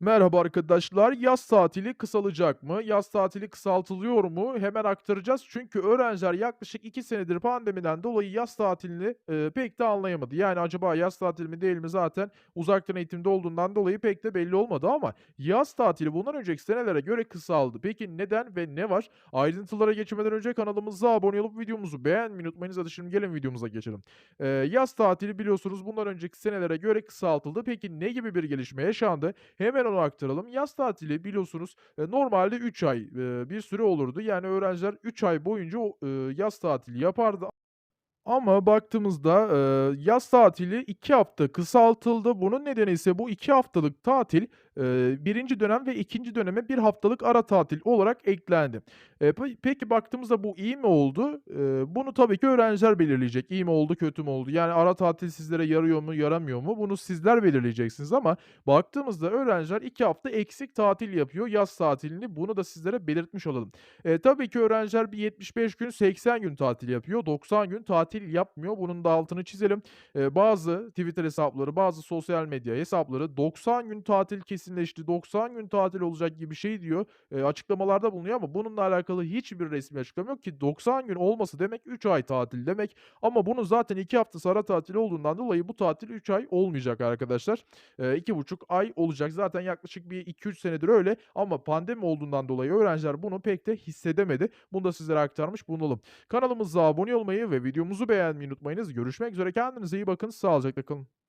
Merhaba arkadaşlar. Yaz tatili kısalacak mı? Yaz tatili kısaltılıyor mu? Hemen aktaracağız. Çünkü öğrenciler yaklaşık 2 senedir pandemiden dolayı yaz tatilini, eee, pek de anlayamadı. Yani acaba yaz tatili mi değil mi zaten uzaktan eğitimde olduğundan dolayı pek de belli olmadı ama yaz tatili bundan önceki senelere göre kısaldı. Peki neden ve ne var? Ayrıntılara geçmeden önce kanalımıza abone olup videomuzu beğenmeyi unutmayınız. Hadi şimdi gelin videomuza geçelim. Eee, yaz tatili biliyorsunuz bundan önceki senelere göre kısaltıldı. Peki ne gibi bir gelişme yaşandı? Hemen onu aktaralım. Yaz tatili biliyorsunuz, eee, normalde 3 ay, eee, bir süre olurdu. Yani öğrenciler 3 ay boyunca ııı, yaz tatili yapardı ama baktığımızda, yaz tatili 2 hafta kısaltıldı. Bunun nedeni ise bu 2 haftalık tatil, eee, 1'inci dönem ve 2'nci döneme 1 haftalık ara tatil olarak eklendi. Pey peki baktığımızda bu iyi mi oldu? Eee, bunu tabii ki öğrenciler belirleyecek. İyi mi oldu, kötü mü oldu? Yani ara tatil sizlere yarıyor mu, yaramıyor mu? Bunu sizler belirleyeceksiniz ama baktığımızda öğrenciler 2 hafta eksik tatil yapıyor yaz tatilini. Bunu da sizlere belirtmiş olalım. Eee, tabii ki öğrenciler bir 75 gün, 80 gün tatil yapıyor. 90 gün tatil yapmıyor. Bunun da altını çizelim. Eee, bazı Twitter hesapları, bazı sosyal medya hesapları 90 gün tatil kesinleşti, 90 gün tatil olacak gibi şey diyor, eee, açıklamalarda bulunuyor ama bununla alakalı hiçbir resmî açıklama yok ki 90 gün olması demek 3 ay tatil demek ama bunun zaten 2 haftası ara tatil olduğundan dolayı bu tatil 3 ay olmayacak arkadaşlar. Eee, 2,5 ay olacak. Zaten yaklaşık bir 2-3 senedir öyle ama pandemi olduğundan dolayı öğrenciler bunu pek de hissedemedi. Bunu da sizlere aktarmış bulunalım. Kanalımıza abone olmayı ve videomuzu beğenmeyi unutmayınız. Görüşmek üzere. Kendinize iyi bakın. Sağlıcakla kalın.